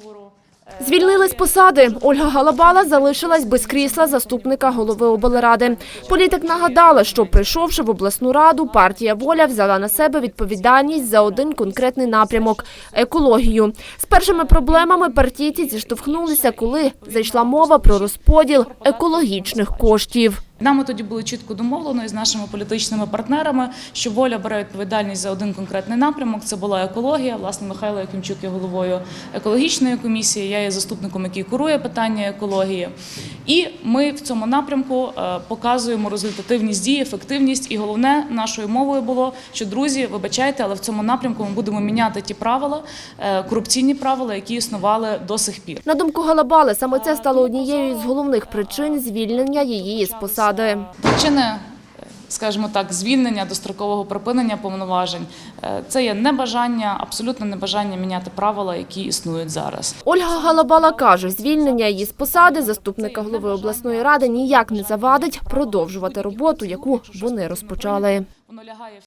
договору. Е, Звільнили з посади. Ольга Галабала залишилась без крісла заступника голови облради. Політик нагадала, що прийшовши в обласну раду, партія Воля взяла на себе відповідальність за один конкретний напрямок екологію. З першими проблемами партійці зіштовхнулися, коли зайшла мова про розподіл екологічних коштів. Нами тоді було чітко домовлено із нашими політичними партнерами, що воля бере відповідальність за один конкретний напрямок. Це була екологія. Власне, Михайло Якимчук є головою екологічної комісії. Я є заступником, який курує питання екології. І ми в цьому напрямку е, показуємо результативність дій, ефективність. І головне нашою мовою було, що друзі, вибачайте, але в цьому напрямку ми будемо міняти ті правила, е, корупційні правила, які існували до сих пір. На думку Галабали, саме це стало однією з головних причин звільнення її з посади. Причини, скажімо так, звільнення дострокового припинення повноважень е, це є небажання, абсолютно небажання міняти правила, які існують зараз. Ольга Галабала каже, звільнення її з посади заступника голови обласної ради ніяк не завадить продовжувати роботу, яку вони розпочали. Воно лягає